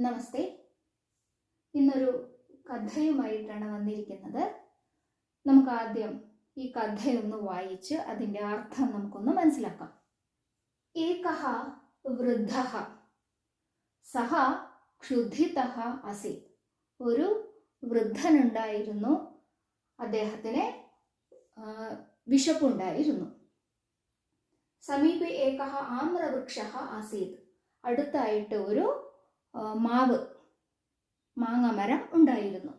നമസ്തേ. ഇന്നൊരു കഥയുമായിട്ടാണ് വന്നിരിക്കുന്നത്. നമുക്ക് ആദ്യം ഈ കഥയൊന്ന് വായിച്ച് അതിന്റെ അർത്ഥം നമുക്കൊന്ന് മനസ്സിലാക്കാം. ഏകഹ വൃദ്ധ. സഹ ക്ഷുധിത അസി. ഒരു വൃദ്ധനുണ്ടായിരുന്നു. അദ്ദേഹത്തിന് വിശപ്പുണ്ടായിരുന്നു. സമീപ ഏകഹ ആമ്രവൃക്ഷ ആസീത് അടുത്തായിട്ട് ഒരു മാവ് മാങ്ങമരം ഉണ്ടായിരുന്നു.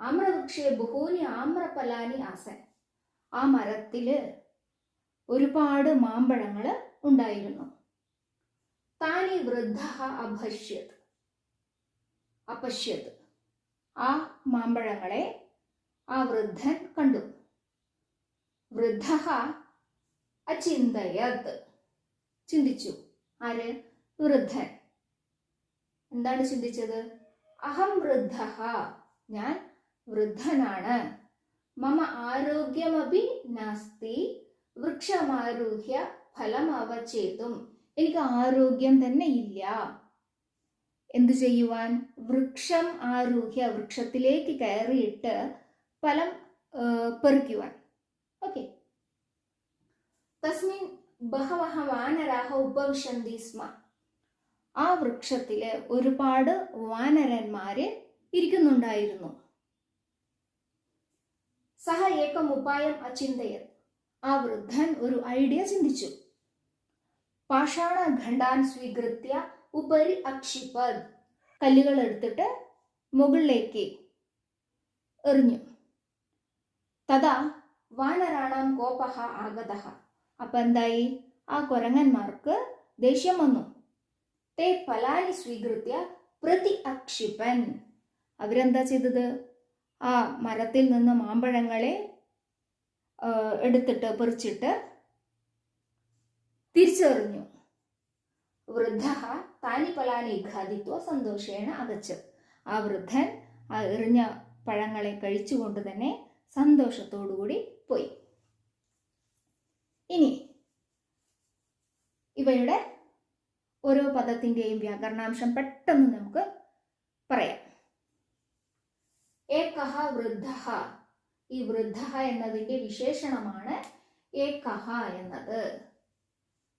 ആമ്രവൃക്ഷേ ബഹൂനി ആമ്രഫലാനി ആസൻ. ആ മരത്തിൽ ഒരുപാട് മാമ്പഴങ്ങൾ ഉണ്ടായിരുന്നു. താനി വൃദ്ധ അഭശ്യത് അപശ്യത്. ആ മാമ്പഴങ്ങളെ ആ വൃദ്ധൻ കണ്ടു. വൃദ്ധ അചിന്തയത്. ചിന്തിച്ചു ആര്? വൃദ്ധൻ. എന്താണ് ചിന്തിച്ചത്? അഹം വൃദ്ധ. ഞാൻ വൃദ്ധനാണ്. മമ ആരോഗ്യമപി നാസ്തി. വൃക്ഷമാരൂഹ്യ ഫലം അവചേതും എനിക്ക് ആരോഗ്യം തന്നെ ഇല്ല. എന്തു ചെയ്യുവാൻ? വൃക്ഷം ആരൂഹ്യ വൃക്ഷത്തിലേക്ക് കയറിയിട്ട് ഫലം പെറുക്കുവാൻ. ഓക്കെ. തസ്മിൻ ബഹവഹ വാനരാഹ ഉപവിശന്തി സ്മ. ആ വൃക്ഷത്തിൽ ഒരുപാട് വാനരന്മാര് ഇരിക്കുന്നുണ്ടായിരുന്നു. സഹ ഏകം ഉപായം അചിന്തയൻ. ആ വൃദ്ധൻ ഒരു ഐഡിയ ചിന്തിച്ചു. പാഷാണ ഖണ്ഡാൻ സ്വീകൃത്യ ഉപരി അക്ഷിപ്പ് കല്ലുകൾ എടുത്തിട്ട് മുകളിലേക്ക് എറിഞ്ഞു. തഥാ വാനരാണാം കോപഹ ആഗത അപ്പൊ എന്തായി? ആ കുരങ്ങന്മാർക്ക് ദേഷ്യം വന്നു. തേ ഫലാനി സ്വീകൃത്യ പ്രതി അക്ഷിപ്പൻ. അവരെന്താ ചെയ്തത്? ആ മരത്തിൽ നിന്ന് മാമ്പഴങ്ങളെ എടുത്തിട്ട് പൊറിച്ചിട്ട് തിരിച്ചെറിഞ്ഞു. വൃദ്ധ താനി ഫലാനി ഖാദിത്വ സന്തോഷേണ അകച്ച്. ആ വൃദ്ധൻ ആ എറിഞ്ഞ പഴങ്ങളെ കഴിച്ചുകൊണ്ട് തന്നെ സന്തോഷത്തോടുകൂടി പോയി. ഇനി ഇവയുടെ ഓരോ പദത്തിന്റെയും വ്യാകരണാംശം പെട്ടെന്ന് നമുക്ക് പറയാം. ഏകഹ വൃദ്ധ ഈ വൃദ്ധ എന്നതിന്റെ വിശേഷണമാണ് ഏകഹ എന്നത്.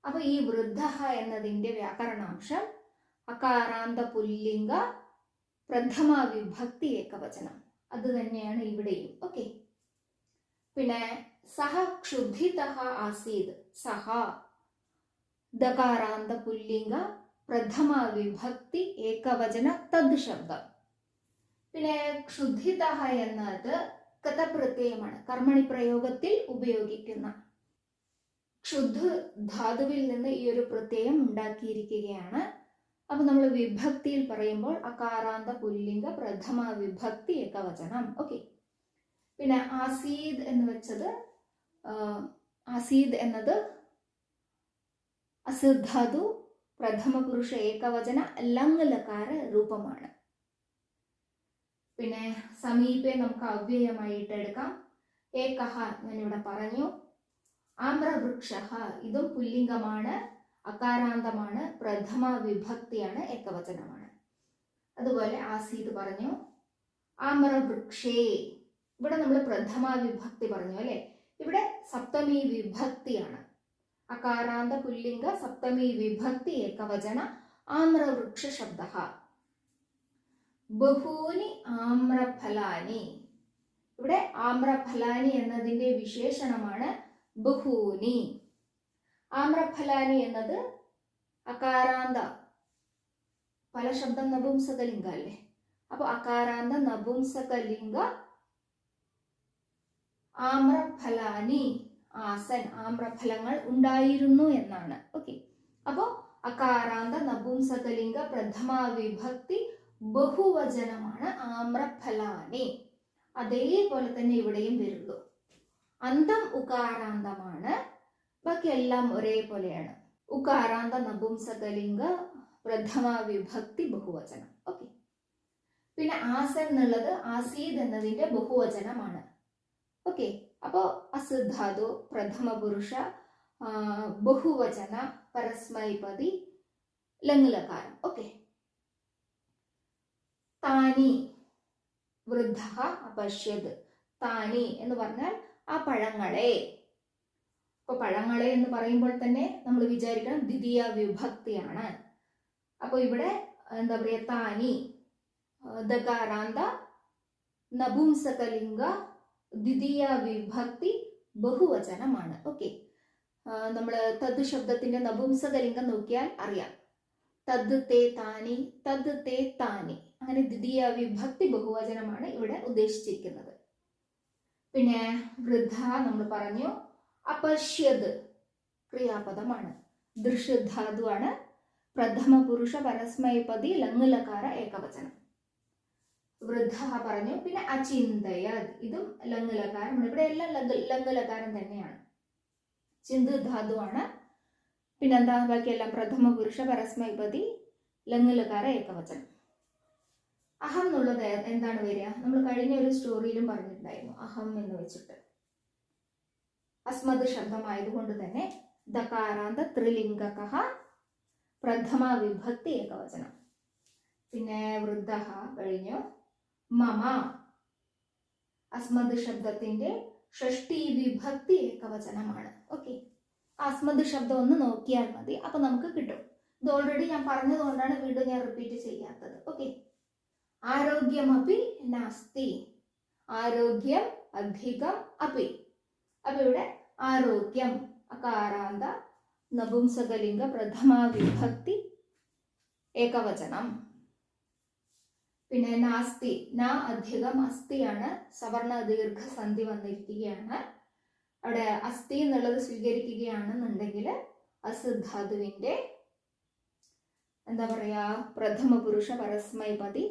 അപ്പൊ ഈ വൃദ്ധ എന്നതിന്റെ വ്യാകരണാംശം അകാരാന്ത പുല്ലിംഗ പ്രഥമ വിഭക്തി ഏകവചനം. അത് തന്നെയാണ് ഇവിടെയും. ഓക്കെ. പിന്നെ സഹ ക്ഷുദ്ധിത ആസീത്. സഹ. ദകാരാന്ത പുല്ലിംഗ പ്രഥമ വിഭക്തി ഏകവചന തദ് ശബ്ദം പിന്നെ ക്ഷുദ്ധിത എന്നത് കഥപ്രത്യയമാണ്. കർമ്മണി പ്രയോഗത്തിൽ ഉപയോഗിക്കുന്ന ക്ഷുദ്ധ ധാതുവിൽ നിന്ന് ഈ ഒരു പ്രത്യയം ഉണ്ടാക്കിയിരിക്കുകയാണ്. അപ്പൊ നമ്മൾ വിഭക്തിയിൽ പറയുമ്പോൾ അകാരാന്ത പുല്ലിംഗ പ്രഥമ വിഭക്തി ഏകവചനം. ഓക്കെ. പിന്നെ ആസീദ് എന്ന് വെച്ചത് ആസീദ് എന്നത് അസിദ്ധാതു പ്രഥമ പുരുഷ ഏകവചന ലങ് ലകാര രൂപമാണ്. പിന്നെ സമീപെ നമുക്ക് അവ്യയമായിട്ട് എടുക്കാം. ഏകഹ ഞാനിവിടെ പറഞ്ഞു. ആമ്രവൃക്ഷ ഇതും പുല്ലിംഗമാണ് അകാരാന്തമാണ് പ്രഥമ വിഭക്തിയാണ് ഏകവചനമാണ്. അതുപോലെ ആസീത് പറഞ്ഞു. ആമ്രവൃക്ഷേ ഇവിടെ നമ്മൾ പ്രഥമ വിഭക്തി പറഞ്ഞു അല്ലെ? ഇവിടെ സപ്തമി വിഭക്തിയാണ്. അകാരാന്ത പുല്ലിംഗ സപ്തമി വിഭക്തി ഏകവചന ആമ്രവൃക്ഷ ശബ്ദ. ബഹൂനി ആമ്രഫലാനി. ഇവിടെ ആമ്രഫലാനി എന്നതിന്റെ വിശേഷണമാണ് ബഹൂനി. ആമ്രഫലാനി എന്നത് അകാരാന്ത. പല ശബ്ദം നപുംസകലിംഗ അല്ലേ? അപ്പൊ അകാരാന്ത നപുംസകലിംഗ ആമ്രഫലാനി. ആസൻ ആമ്രഫലങ്ങൾ ഉണ്ടായിരുന്നു എന്നാണ്. ഓക്കെ അപ്പോ അകാരാന്ത നപുംസകലിംഗ പ്രഥമ വിഭക്തി ബഹുവചനമാണ് ആമ്രഫലാനി. അതേപോലെ തന്നെ ഇവിടെയും വരുള്ളൂ അന്തം ഉകാരാന്തമാണ്. ബാക്കി എല്ലാം ഒരേപോലെയാണ്. ഉകാരാന്ത നപുംസകലിംഗ പ്രഥമ വിഭക്തി ബഹുവചനം. ഓക്കെ പിന്നെ ആസൻ എന്നുള്ളത് ആസീദ് എന്നതിന്റെ ബഹുവചനമാണ്. ഓക്കെ അപ്പോൾ അസുധാതു പ്രഥമ പുരുഷ ആ, ബഹുവചന പരസ്മൈപതി ലങ്ങുലകാരം ഓക്കെ താനി വൃദ്ധ അപശ്യത്. താനി എന്ന് പറഞ്ഞാൽ ആ പഴങ്ങളെ. അപ്പൊ പഴങ്ങളെ എന്ന് പറയുമ്പോൾ തന്നെ നമ്മൾ വിചാരിക്കണം ദ്വിതീയ വിഭക്തിയാണ്. അപ്പോൾ ഇവിടെ എന്താ പറയുക താനി ദകാരാന്ത നപുംസകലിംഗ ദ്വിതീയ വിഭക്തി ബഹുവചനമാണ് ഓക്കെ നമ്മൾ തദ് ശബ്ദത്തിന്റെ നപുംസകലിംഗം നോക്കിയാൽ അറിയാം. തദ് തേ താനി തദ് തേ താനി. അങ്ങനെ ദ്വിതീയ വിഭക്തി ബഹുവചനമാണ് ഇവിടെ ഉദ്ദേശിച്ചിരിക്കുന്നത്. പിന്നെ വൃദ്ധ നമ്മൾ പറഞ്ഞു അപശ്യത് ക്രിയാപദമാണ്. ദൃശ്യധാതുവാണ്. പ്രഥമ പുരുഷ പരസ്മയപതി ലങ്ങുലകാര ഏകവചനം. വൃദ്ധ പറഞ്ഞു. പിന്നെ അചിന്തയ ഇതും ലങ്ങുലകാരമാണ് ഇവിടെ എല്ലാം ലഗ് ലങ്ങുലകാരം തന്നെയാണ്. ചിന്ത് ധാതുവാണ്. പിന്നെന്താ? ബാക്കിയെല്ലാം പ്രഥമ പുരുഷ പരസ്മയപതി ലങ്ങുലകാര ഏകവചനം. അഹം എന്നുള്ളത് എന്താണ് വരിക? നമ്മൾ കഴിഞ്ഞ ഒരു സ്റ്റോറിയിലും പറഞ്ഞിട്ടുണ്ടായിരുന്നു അഹം എന്ന് വെച്ചിട്ട്. അസ്മത് ശബ്ദമായതുകൊണ്ട് തന്നെ ദകാരാന്ത ത്രിലിംഗക പ്രഥമ വിഭക്തി ഏകവചനം. പിന്നെ വൃദ്ധ കഴിഞ്ഞു. മമ. അസ്മദ് ശബ്ദത്തിന്റെ ഷഷ്ടി വിഭക്തി ഏകവചനമാണ് ഓക്കെ അസ്മദ് ശബ്ദം ഒന്ന് നോക്കിയാൽ മതി. അപ്പൊ നമുക്ക് കിട്ടും. ഇത് ഓൾറെഡി ഞാൻ പറഞ്ഞതുകൊണ്ടാണ് വീണ്ടും ഞാൻ റിപ്പീറ്റ് ചെയ്യാത്തത്. ഓക്കെ ആരോഗ്യമപി നാസ്തി. ആരോഗ്യം അധികം അപി. അപ്പൊ ഇവിടെ ആരോഗ്യം അകാരാന്ത നപുംസകലിംഗ പ്രഥമ വിഭക്തി ഏകവചനം. പിന്നെ നാസ്തി ന അധികം അസ്ഥിയാണ് സവർണ ദീർഘസന്ധി വന്നിരിക്കുകയാണ്. അവിടെ അസ്ഥി എന്നുള്ളത് സ്വീകരിക്കുകയാണെന്നുണ്ടെങ്കിൽ അസിദ്ധാതുവിന്റെ എന്താ പറയാ പ്രഥമ പുരുഷ പരസ്മൈപതി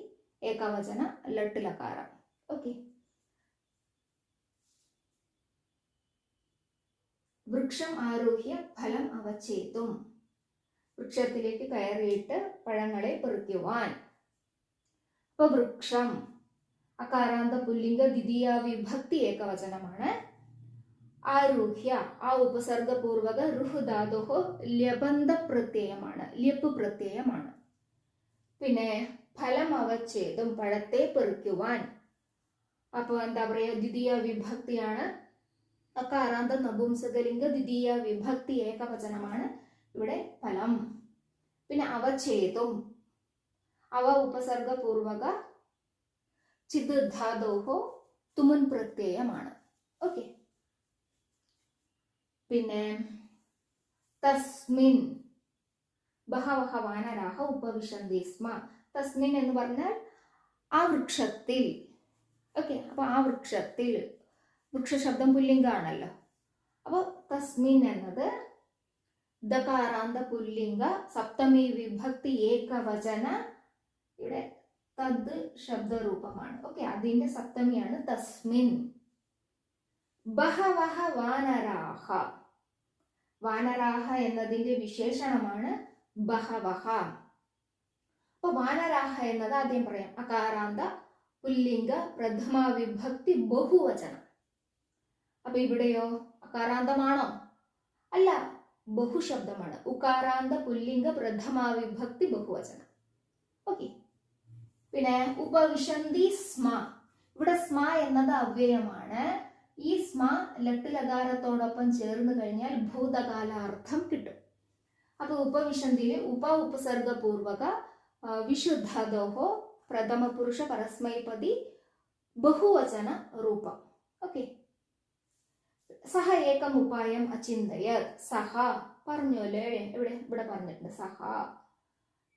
ഏകവചന ലട്ടിലകാരം. ഓക്കെ. വൃക്ഷം ആരോഹ്യ ഫലം അവച്ചേത്തും വൃക്ഷത്തിലേക്ക് കയറിയിട്ട് പഴങ്ങളെ പെറുക്കുവാൻ. അപ്പൊ വൃക്ഷം അകാരാന്ത പുല്ലിംഗ ദ്വിതീയ വിഭക്തി ഏകവചനമാണ് ആരൂഹ്യ ആ ഉപസർഗപൂർവക റുഹുധാതുഹോ ലബന്ധ പ്രത്യയമാണ് ല്യപ്പ് പ്രത്യയമാണ് പിന്നെ ഫലം അവച്ഛേദം പഴത്തെ പെറുക്കുവാൻ. അപ്പോൾ എന്താ പറയുക ദ്വിതീയ വിഭക്തിയാണ് അകാരാന്ത നപുംസകലിംഗ ദ്വിതീയ വിഭക്തി ഏകവചനമാണ് ഇവിടെ ഫലം. പിന്നെ അവച്ഛേദം അവ ഉപസർഗപൂർവക ചിത് ധാതോഹോ തുമുൻ പ്രത്യയമാണ് ഓക്കെ പിന്നെ തസ്മിൻ ബഹവഹ വാനരാഹ ഉപവിശന്തി സ്മ. തസ്മിൻ എന്ന് പറഞ്ഞാൽ ആ വൃക്ഷത്തിൽ. ഓക്കെ അപ്പൊ ആ വൃക്ഷത്തിൽ വൃക്ഷശബ്ദം പുല്ലിംഗാണല്ലോ അപ്പോൾ തസ്മിൻ എന്നത് ദകാരാന്ത പുല്ലിംഗ സപ്തമി വിഭക്തി ഏകവചന ഇവിടെ തദ് ശബ്ദരൂപമാണ്. ഓക്കെ അതിന്റെ സപ്തമിയാണ് തസ്മിൻ. ബഹവഹ വാനരാഹ. വാനരാഹ എന്നതിന്റെ വിശേഷണമാണ് ബഹവഹ. അപ്പൊ വാനരാഹ എന്നത് ആദ്യം പറയാം. അകാരാന്ത പുല്ലിംഗ പ്രഥമ വിഭക്തി ബഹുവചനം. അപ്പൊ ഇവിടെയോ അകാരാന്തമാണോ? അല്ല ബഹുശബ്ദമാണ്. ഉകാരാന്ത പുല്ലിംഗ പ്രഥമ വിഭക്തി ബഹുവചനം. ഓക്കെ പിന്നെ ഉപവിശന്തി സ്മ. ഇവിടെ സ്മ എന്നത് അവ്യയമാണ്. ഈ സ്മ ലട്ടിലകാരത്തോടൊപ്പം ചേർന്ന് കഴിഞ്ഞാൽ ഭൂതകാലാർത്ഥം കിട്ടും. അപ്പൊ ഉപവിശന്തിയിൽ ഉപ ഉപസർഗപൂർവക വിശുദ്ധദോഹോ പ്രഥമ പുരുഷ പരസ്മൈപതി ബഹുവചന രൂപം. ഓക്കെ. സഹ ഏകം ഉപായം അചിന്തയ സഹ പറഞ്ഞല്ലോ ഇവിടെ ഇവിടെ പറഞ്ഞിട്ടുണ്ട്. സഹ.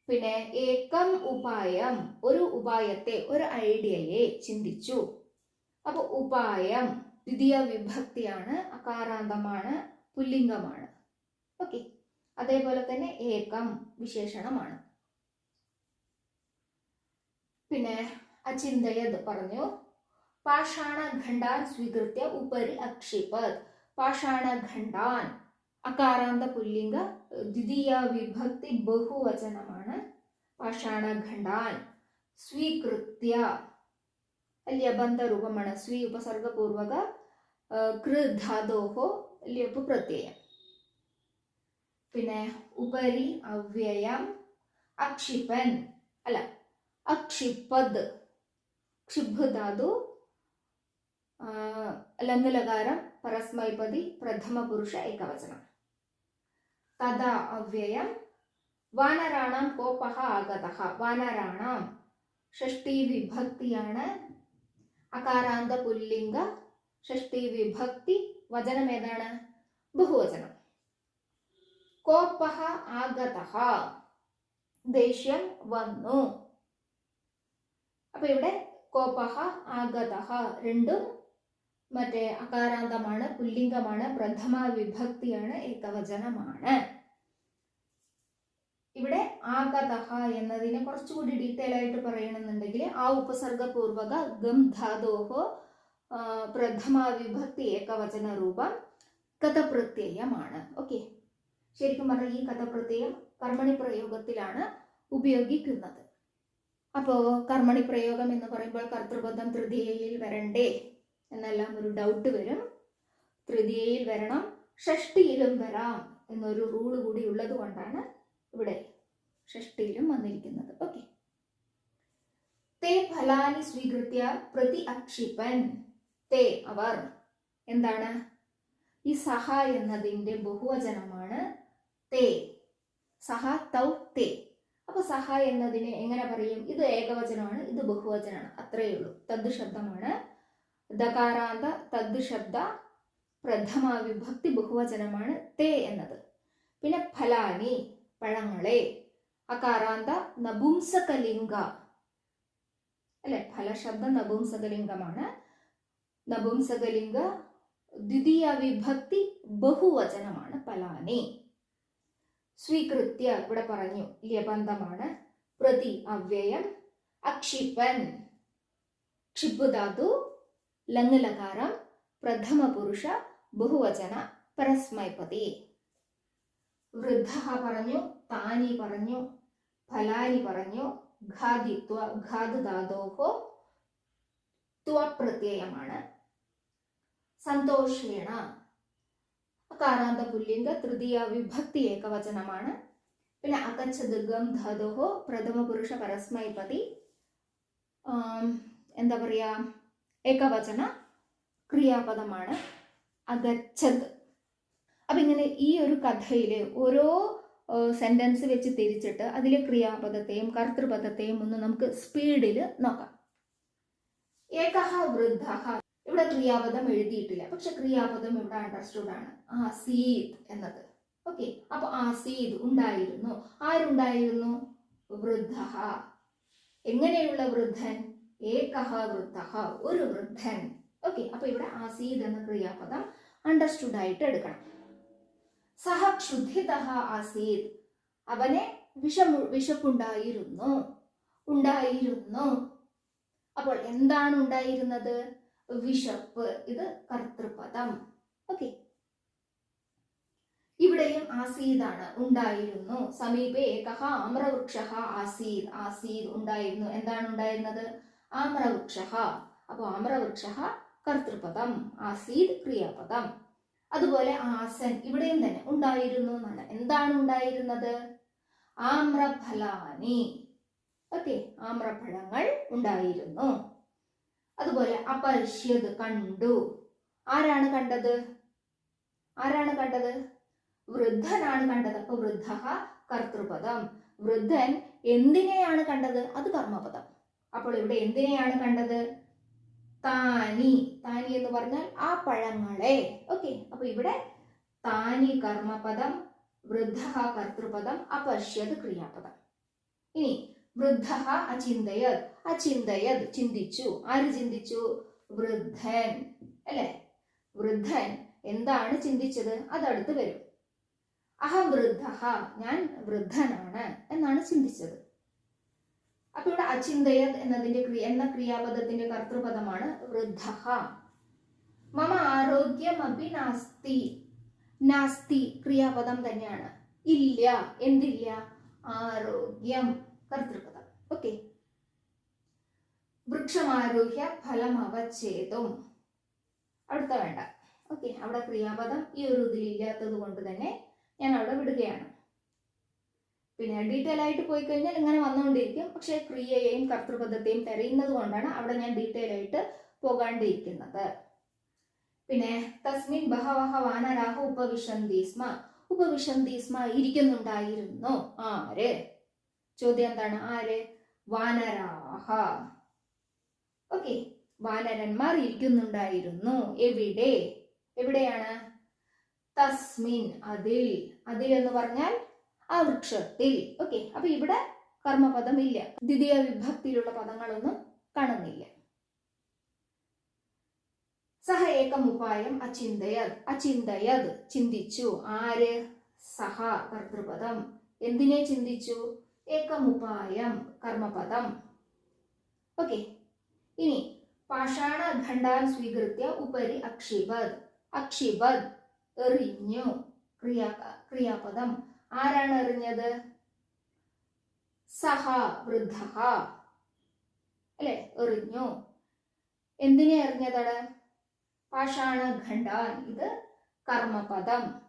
പിന്നെ ഏകം ഉപായം ഒരു ഉപായത്തെ ഒരു ഐഡിയയെ ചിന്തിച്ചു. അപ്പൊ ഉപായം ദ്വിതീയ വിഭക്തിയാണ് അകാരാന്തമാണ് പുല്ലിംഗമാണ്. ഓക്കെ. അതേപോലെ തന്നെ ഏകം വിശേഷണമാണ്. പിന്നെ അചിന്തയത് പറഞ്ഞു. പാഷാണ പാഷാണഖണ്ഡാൻ സ്വീകൃത്യ ഉപരി അക്ഷിപത് പാഷാണഖണ്ഡാൻ അകാരാന്ത പുല്ലിംഗ ദ്വിതീയ വിഭക്തി ബഹുവചനമാണ് പാഷാണഖണ്ഡാൻ സ്വീകൃത്യ ല്യബന്ധ രൂപമാണ് സ്വീ ഉപസർഗപൂർവക കൃ ധാതോഹോ ല്യപ്പ് പ്രത്യയം പിന്നെ ഉപരി അവ്യയം അക്ഷിപ്പൻ അല്ല അക്ഷിപ്പത് ക്ഷിബ് ധാതു ആ, ലങ് ലകാരം പരസ്മൈപതി പ്രഥമ പുരുഷ ഏകവചനം. തഥാ അവ്യയം. വാനരാണാം കോപഹ ആഗതഃ വാനരാണാം ഷഷ്ടി വിഭക്തിയാണ് അകാരാന്ത പുല്ലിംഗ ഷഷ്ടി വിഭക്തി വചനം ഏതാണ്? ബഹുവചനം. കോപഹ ആഗതഃ ദേഷ്യം വന്നു. അപ്പൊ ഇവിടെ കോപഹ ആഗതഃ രണ്ടും മറ്റേ അകാരാന്തമാണ് പുല്ലിംഗമാണ് പ്രഥമ വിഭക്തിയാണ് ഏകവചനമാണ്. ഇവിടെ ആകതഹ എന്നതിനെ കുറച്ചുകൂടി ഡീറ്റെയിൽ ആയിട്ട് പറയണമെന്നുണ്ടെങ്കിൽ ആ ഉപസർഗപൂർവക ഗം ധാതോഹോ പ്രഥമ വിഭക്തി ഏകവചന രൂപം കഥപ്രത്യയമാണ്. ഓക്കെ ശരിക്കും പറഞ്ഞാൽ ഈ കഥപ്രത്യയം കർമ്മണി പ്രയോഗത്തിലാണ് ഉപയോഗിക്കുന്നത്. അപ്പോ കർമ്മണി പ്രയോഗം എന്ന് പറയുമ്പോൾ കർത്തൃബന്ധം തൃതീയയിൽ വരണ്ടേ? എന്നെല്ലാം ഒരു ഡൗട്ട് വരും. തൃതീയയിൽ വരണം ഷഷ്ടിയിലും വരാം എന്നൊരു റൂൾ കൂടി ഉള്ളത് കൊണ്ടാണ് ഇവിടെ ഷഷ്ടിയിലും വന്നിരിക്കുന്നത്. ഓക്കെ തേ ഫലാനി സ്വീകൃത്യ പ്രതി അക്ഷിപ്പൻ തേ അവർ. എന്താണ്? ഈ സഹ എന്നതിന്റെ ബഹുവചനമാണ് തേ. സഹ തൗ തേ. അപ്പൊ സഹ എന്നതിനെ എങ്ങനെ പറയും? ഇത് ഏകവചനമാണ് ഇത് ബഹുവചനമാണ്. അത്രയേ ഉള്ളൂ. തദ് ശബ്ദമാണ് ദകാരാന്ത തദ് ശബ്ദ പ്രഥമ വിഭക്തി ബഹുവചനമാണ് തേ എന്നത്. പിന്നെ ഫലാനി പഴങ്ങളെ അകാരാന്ത നപുംസകലിംഗ. അല്ലെ ഫലശബ്ദ നപുംസകലിംഗമാണ്. നപുംസകലിംഗ ദ്വിതീയ വിഭക്തി ബഹുവചനമാണ് ഫലാനി. സ്വീകൃത്യ ഇവിടെ പറഞ്ഞു ലബന്ധമാണ് പ്രതി അവ്യയം അക്ഷിപ്പൻ ക്ഷിബുധാതു ലങ് ലകാരം പ്രഥമ പുരുഷ ബഹുവചന പരസ്മൈപതി. വൃദ്ധ പറഞ്ഞു താനി പറഞ്ഞു ഫലാനി പറഞ്ഞു ഘാദിത്വ ത്വ പ്രത്യയമാണ് സന്തോഷേണ. കാരാന്ത പുല്ലിംഗ തൃതീയ വിഭക്തി ഏകവചനമാണ്. പിന്നെ അകച്ച ഗം ധാതോഹോ പ്രഥമ പുരുഷ പരസ്മൈപതി എന്താ പറയാ? ഏകവചന ക്രിയാപദമാണ് അഗച്ഛത് അപ്പൊ ഇങ്ങനെ ഈ ഒരു കഥയിലെ ഓരോ സെന്റൻസ് വെച്ച് തിരിച്ചിട്ട് അതിലെ ക്രിയാപദത്തെയും കർത്തൃപദത്തെയും ഒന്ന് നമുക്ക് സ്പീഡിൽ നോക്കാം. ഏകഹ വൃദ്ധ. ഇവിടെ ക്രിയാപദം എഴുതിയിട്ടില്ല. പക്ഷെ ക്രിയാപദം ഇവിടെ അണ്ടർസ്റ്റുഡ് ആണ്. ആസീത് എന്നത്. ഓക്കെ. അപ്പൊ ആസീത് ഉണ്ടായിരുന്നു. ആരുണ്ടായിരുന്നു? വൃദ്ധ. എങ്ങനെയുള്ള വൃദ്ധൻ? ഏകഹ വൃത്തഹ ഒരു വൃദ്ധൻ. ഓക്കെ അപ്പൊ ഇവിടെ ആസീത് എന്ന ക്രിയാപദം അണ്ടർസ്റ്റുഡ് ആയിട്ട് എടുക്കണം. സഹ ക്ഷുദ്ധിത ആസീത് അവനെ വിഷമു വിശപ്പുണ്ടായിരുന്നു. ഉണ്ടായിരുന്നു. അപ്പോൾ എന്താണ് ഉണ്ടായിരുന്നത്? വിശപ്പ്. ഇത് കർത്തൃപദം. ഓക്കെ ഇവിടെയും ആസീദാണ്. ഉണ്ടായിരുന്നു. സമീപേ ഏകഹ അമ്രവൃക്ഷ ആസീദ്. ആസീദ് ഉണ്ടായിരുന്നു. എന്താണ് ഉണ്ടായിരുന്നത്? ആമ്രവൃക്ഷ അപ്പോൾ ആമ്രവൃക്ഷ കർത്തൃപദം ആസീദ് ക്രിയാപദം. അതുപോലെ ആസൻ ഇവിടെയും തന്നെ ഉണ്ടായിരുന്നു എന്നാണ്. എന്താണ് ഉണ്ടായിരുന്നത്? ആമ്രഫലാനി. ഓക്കെ ആമ്രഫലങ്ങൾ ഉണ്ടായിരുന്നു. അതുപോലെ അപശ്യത് കണ്ടു. ആരാണ് കണ്ടത്? ആരാണ് കണ്ടത്? വൃദ്ധനാണ് കണ്ടത്. അപ്പൊ വൃദ്ധ കർത്തൃപദം. വൃദ്ധൻ എന്തിനെയാണ് കണ്ടത്? അത് കർമ്മപദം. അപ്പോൾ ഇവിടെ എന്തിനെയാണ് കണ്ടത്? താനി. താനി എന്ന് പറഞ്ഞാൽ ആ പഴങ്ങളെ. ഓക്കെ അപ്പൊ ഇവിടെ താനി കർമ്മപദം വൃദ്ധ കർത്തൃപദം അപശ്യത് ക്രിയാപദം. ഇനി വൃദ്ധ അചിന്തയത് അചിന്തയത് ചിന്തിച്ചു. ആര് ചിന്തിച്ചു? വൃദ്ധൻ. അല്ലെ? വൃദ്ധൻ. എന്താണ് ചിന്തിച്ചത്? അതടുത്ത് വരും. അഹം വൃദ്ധ. ഞാൻ വൃദ്ധനാണ് എന്നാണ് ചിന്തിച്ചത്. അപ്പൊ ഇവിടെ അചിന്തയത് എന്നതിന്റെ എന്ന ക്രിയാപദത്തിന്റെ കർത്തൃപദമാണ് വൃദ്ധ. മമ ആരോഗ്യം അഭി നാസ്തി. നാസ്തി ക്രിയാപദം തന്നെയാണ്. ഇല്ല എന്തില്ല? ആരോഗ്യം കർത്തൃപദം. ഓക്കെ. വൃക്ഷമാരോഹ്യ ഫലം അവച്ഛേദം അടുത്ത വേണ്ട. ഓക്കെ അവിടെ ക്രിയാപദം ഈ ഒരു ഇതിലില്ലാത്തത് കൊണ്ട് തന്നെ ഞാൻ അവിടെ വിടുകയാണ്. പിന്നെ ഡീറ്റെയിൽ ആയിട്ട് പോയി കഴിഞ്ഞാൽ ഇങ്ങനെ വന്നുകൊണ്ടിരിക്കും. പക്ഷേ ക്രിയയെയും കർത്തൃപദത്തെയും തെരയുന്നത് കൊണ്ടാണ് അവിടെ ഞാൻ ഡീറ്റെയിൽ ആയിട്ട് പോകാണ്ടിരിക്കുന്നത്. പിന്നെ തസ്മിൻ ബഹവഹ വാനരാഹ ഉപവിശന്തി സ്മ. ഉപവിശന്തി സ്മ ഇരിക്കുന്നുണ്ടായിരുന്നു. ആര്? ചോദ്യം എന്താണ്? ആര്? വാനരാഹ. ഓക്കെ. വാനരന്മാർ ഇരിക്കുന്നുണ്ടായിരുന്നു. എവിടെ? എവിടെയാണ്? തസ്മിൻ അതിൽ. അതിൽ എന്ന് പറഞ്ഞാൽ ആ വൃക്ഷത്തിൽ ഓക്കെ. അപ്പൊ ഇവിടെ കർമ്മപദം ഇല്ല. ദ്വിതീയ വിഭക്തിയിലുള്ള പദങ്ങളൊന്നും കാണുന്നില്ല. സഹ ഏകം ഉപായം അചിന്തയത്. അചിന്തയത്. ചിന്തിച്ചു. ആര്? സഹ കർത്തൃപദം. എന്തിനെ ചിന്തിച്ചു? ഏകം ഉപായം കർമ്മപദം. ഓക്കെ. ഇനി പാഷാണ ഖണ്ഡാൻ സ്വീകൃത്യ ഉപരി അക്ഷിപത് അക്ഷിപത് എറിഞ്ഞു. ക്രിയാ ക്രിയാപദം. ആരാണ് എറിഞ്ഞത് സഹ വൃദ്ധ. അല്ലെ? എറിഞ്ഞു എന്തിനെ എറിഞ്ഞതാണ് പാഷാണ ഖണ്ഡാൻ ഇത് കർമ്മപദം.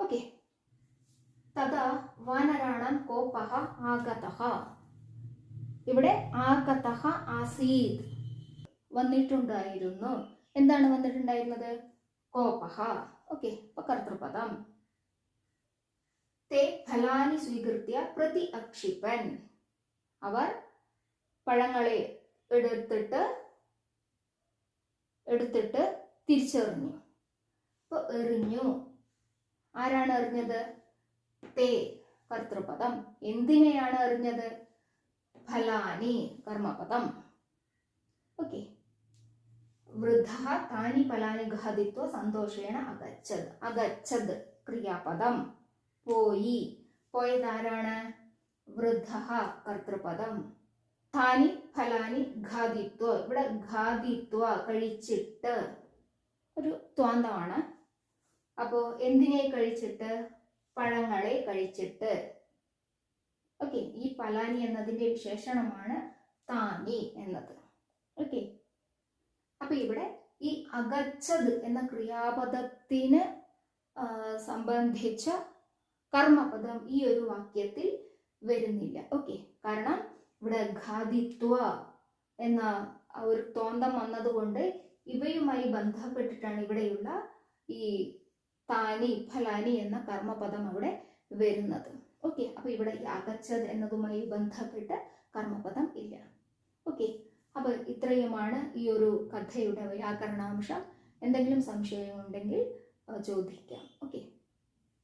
ഓക്കെ. തഥാ വാനരാണാം കോപ ആകത ഇവിടെ ആകത ആസീത്. വന്നിട്ടുണ്ടായിരുന്നു. എന്താണ് വന്നിട്ടുണ്ടായിരുന്നത്? കോപ. ഓക്കെ. അപ്പൊ കർത്തൃപദം. തേ ഫലാനി സ്വീകൃത്യ പ്രതി അക്ഷിപ്പൻ അവർ പഴങ്ങളെ എടുത്തിട്ട് എടുത്തിട്ട് തിരിച്ചെറിഞ്ഞു. അപ്പൊ എറിഞ്ഞു. ആരാണ് എറിഞ്ഞത്? തേ കർത്തൃപദം. എന്തിനെയാണ് എറിഞ്ഞത്? ഫലാനി കർമ്മപദം. ഓക്കെ. വൃദ്ധ താനി ഫലാനി ഘാതിത്വ സന്തോഷേണ അഗച്ഛത് അഗച്ഛത് ക്രിയാപദം. പോയി. പോയതാരാണ്? വൃദ്ധ കർത്തൃപദം. താനി ഫലാനി ഖാദിത്വ ഇവിടെ ഖാദിത്വ കഴിച്ചിട്ട് ഒരു ത്വാന്തമാണ്. അപ്പോ എന്തിനെ കഴിച്ചിട്ട്? പഴങ്ങളെ കഴിച്ചിട്ട്. ഓക്കെ ഈ പലാനി എന്നതിന്റെ വിശേഷണമാണ് താനി എന്നത്. ഓക്കെ. അപ്പൊ ഇവിടെ ഈ അകച്ചത് എന്ന ക്രിയാപദത്തിന് സംബന്ധിച്ച കർമ്മപദം ഈ ഒരു വാക്യത്തിൽ വരുന്നില്ല. ഓക്കെ കാരണം ഇവിടെ ഖാദിത്വ എന്ന ഒരു തോന്തം വന്നതുകൊണ്ട് ഇവയുമായി ബന്ധപ്പെട്ടിട്ടാണ് ഇവിടെയുള്ള ഈ താനി ഫലാനി എന്ന കർമ്മപദം അവിടെ വരുന്നത്. ഓക്കെ അപ്പൊ ഇവിടെ അകച്ചത് എന്നതുമായി ബന്ധപ്പെട്ട് കർമ്മപദം ഇല്ല. ഓക്കെ അപ്പൊ ഇത്രയുമാണ് ഈ ഒരു കഥയുടെ വ്യാകരണാംശം. എന്തെങ്കിലും സംശയമുണ്ടെങ്കിൽ ചോദിക്കാം. ഓക്കെ